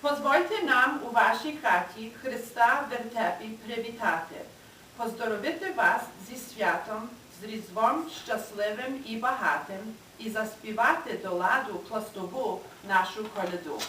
Позвольте нам у вашій хаті Христа в вертепі привітати, поздоровити вас зі святом, з Різдвом щасливим і багатим, і заспівати до ладу пластову нашу коляду.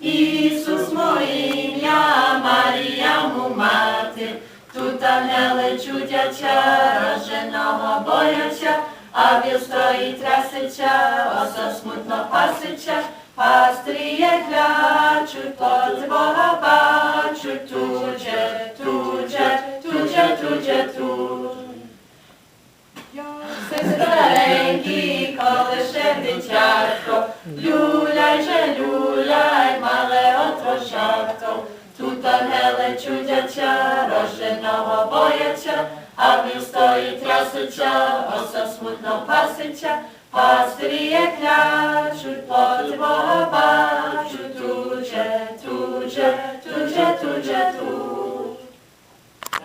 Ісус моє ім'я, Марія му мати, тут ангели чудяча, роженого бояча, а віл стоїть трясеча, оса смутно пасича, пастріє клячуть, плод Бога бачуть, же, тут же, тут же, тут. Старенький, колише дитятко, отрошатко. Тут ангели чудяча, роженого бояча, а він стоїть трясуча, оса смутно пасича, пастиріє клячуть, плод Бога бачу, тут же, тут же, тут же, тут же, тут.